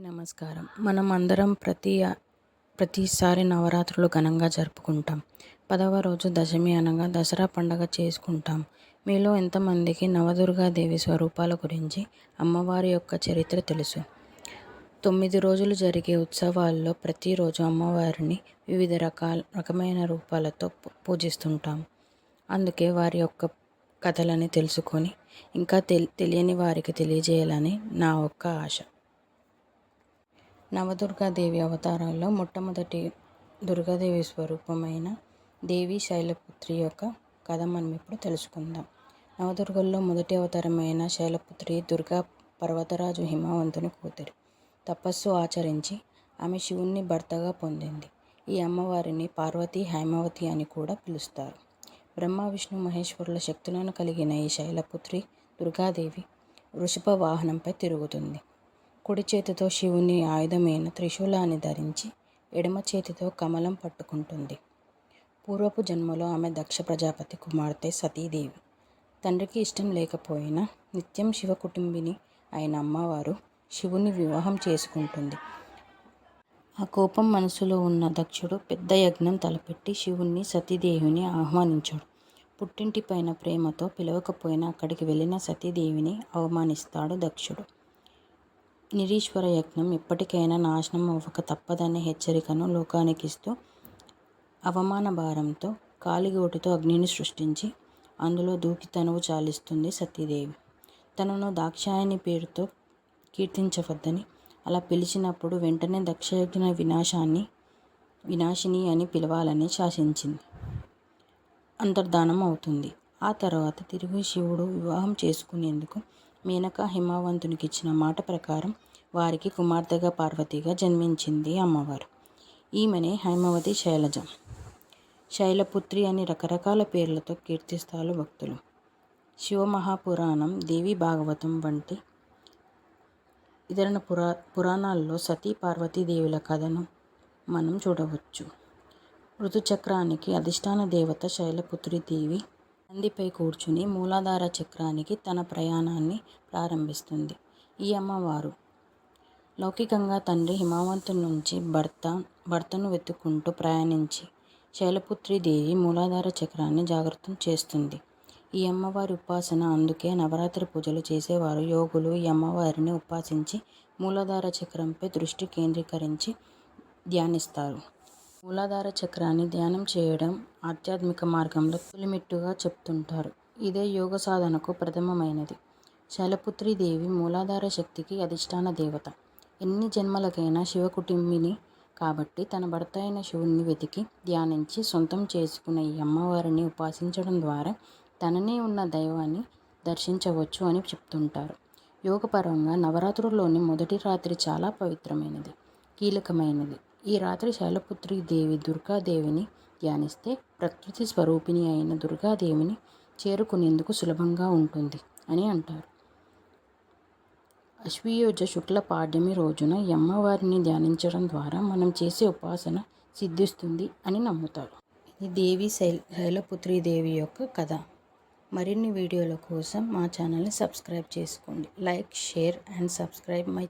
నమస్కారం. మనం అందరం ప్రతి ప్రతిసారి నవరాత్రులు ఘనంగా జరుపుకుంటాం. పదవ రోజు దశమి అనగా దసరా పండగ చేసుకుంటాం. మీలో ఎంతమందికి నవదుర్గాదేవి స్వరూపాల గురించి అమ్మవారి యొక్క చరిత్ర తెలుసు? తొమ్మిది రోజులు జరిగే ఉత్సవాల్లో ప్రతిరోజు అమ్మవారిని వివిధ రకాల రకమైన రూపాలతో పూజిస్తుంటాం. అందుకే వారి యొక్క కథలని తెలుసుకొని ఇంకా తెలియని వారికి తెలియజేయాలని నా ఒక్క ఆశ. నవదుర్గాదేవి అవతారాల్లో మొట్టమొదటి దుర్గాదేవి స్వరూపమైన దేవి శైలపుత్రి యొక్క కథ మనం ఇప్పుడు తెలుసుకుందాం. నవదుర్గల్లో మొదటి అవతారమైన శైలపుత్రి దుర్గా పర్వతరాజు హిమవంతుని కూతురి. తపస్సు ఆచరించి ఆమె శివుణ్ణి భర్తగా పొందింది. ఈ అమ్మవారిని పార్వతి హైమవతి అని కూడా పిలుస్తారు. బ్రహ్మ విష్ణు మహేశ్వరుల శక్తులను కలిగిన ఈ శైలపుత్రి దుర్గాదేవి వృషభ వాహనంపై తిరుగుతుంది. కుడి చేతితో శివుని ఆయుధమైన త్రిశూలాన్ని ధరించి ఎడమ చేతితో కమలం పట్టుకుంటుంది. పూర్వపు జన్మలో ఆమె దక్ష ప్రజాపతి కుమార్తె సతీదేవి. తండ్రికి ఇష్టం లేకపోయినా నిత్యం శివ కుటుంబిని అయిన అమ్మవారు శివుని వివాహం చేసుకుంటుంది. ఆ కోపం మనసులో ఉన్న దక్షుడు పెద్ద యజ్ఞం తలపెట్టి శివుణ్ణి సతీదేవిని ఆహ్వానించాడు. పుట్టింటి పైన ప్రేమతో పిలవకపోయినా అక్కడికి వెళ్ళిన సతీదేవిని అవమానిస్తాడు దక్షుడు. నిరీశ్వర యజ్ఞం ఎప్పటికైనా నాశనం అవ్వక తప్పదనే హెచ్చరికను లోకానికిస్తూ అవమాన భారంతో కాలిగోటితో అగ్నిని సృష్టించి అందులో దూకి తనువు చాలిస్తుంది సతీదేవి. తనను దాక్షాయని పేరుతో కీర్తించవద్దని అలా పిలిచినప్పుడు వెంటనే దక్షయజ్ఞ వినాశాన్ని వినాశిని అని పిలవాలని శాసించింది. అంతర్ధానం అవుతుంది. ఆ తర్వాత తిరిగి శివుడు వివాహం చేసుకునేందుకు మేనక హిమవంతునికి ఇచ్చిన మాట ప్రకారం వారికి కుమార్తెగా పార్వతిగా జన్మించింది అమ్మవారు. ఈమెనే హైమవతి శైలజ. శైలపుత్రి అని రకరకాల పేర్లతో కీర్తిస్తారు భక్తులు. శివమహాపురాణం దేవి భాగవతం వంటి ఇతర పురా పురాణాల్లో సతీ పార్వతీదేవుల కథను మనం చూడవచ్చు. ఋతుచక్రానికి అధిష్టాన దేవత శైలపుత్రి దేవి నందిపై కూర్చుని మూలాధార చక్రానికి తన ప్రయాణాన్ని ప్రారంభిస్తుంది. ఈ అమ్మవారు లౌకికంగా తండ్రి హిమావంతు నుంచి భర్త భర్తను వెతుక్కుంటూ ప్రయాణించి శైలపుత్రి దేవి మూలాధార చక్రాన్ని జాగృతం చేస్తుంది. ఈ అమ్మవారి ఉపాసన అందుకే నవరాత్రి పూజలు చేసేవారు. యోగులు ఈ అమ్మవారిని ఉపాసించి మూలాధార చక్రంపై దృష్టి కేంద్రీకరించి ధ్యానిస్తారు. మూలాధార చక్రాన్ని ధ్యానం చేయడం ఆధ్యాత్మిక మార్గంలో తొలిమెట్టుగా చెప్తుంటారు. ఇదే యోగ సాధనకు ప్రథమమైనది. శైలపుత్రి దేవి మూలాధార శక్తికి అధిష్టాన దేవత. ఎన్ని జన్మలకైనా శివకుటుంబిని కాబట్టి తన భర్త అయిన శివుణ్ణి వెతికి ధ్యానించి సొంతం చేసుకున్న ఈ అమ్మవారిని ఉపాసించడం ద్వారా తననే ఉన్న దైవాన్ని దర్శించవచ్చు అని చెప్తుంటారు. యోగపరంగా నవరాత్రుల్లోని మొదటి రాత్రి చాలా పవిత్రమైనది కీలకమైనది. ఈ రాత్రి శైలపుత్రి దేవి దుర్గాదేవిని ధ్యానిస్తే ప్రకృతి స్వరూపిణి అయిన దుర్గాదేవిని చేరుకునేందుకు సులభంగా ఉంటుంది అని అంటారు. అశ్వయోజ శుక్ల పాడ్యమి రోజున యమ్మవారిని అమ్మవారిని ధ్యానించడం ద్వారా మనం చేసే ఉపాసన సిద్ధిస్తుంది అని నమ్ముతారు. ఇది దేవి శైల శైలపుత్రి దేవి యొక్క కథ. మరిన్ని వీడియోల కోసం మా ఛానల్ని సబ్స్క్రైబ్ చేసుకోండి. Like share and subscribe my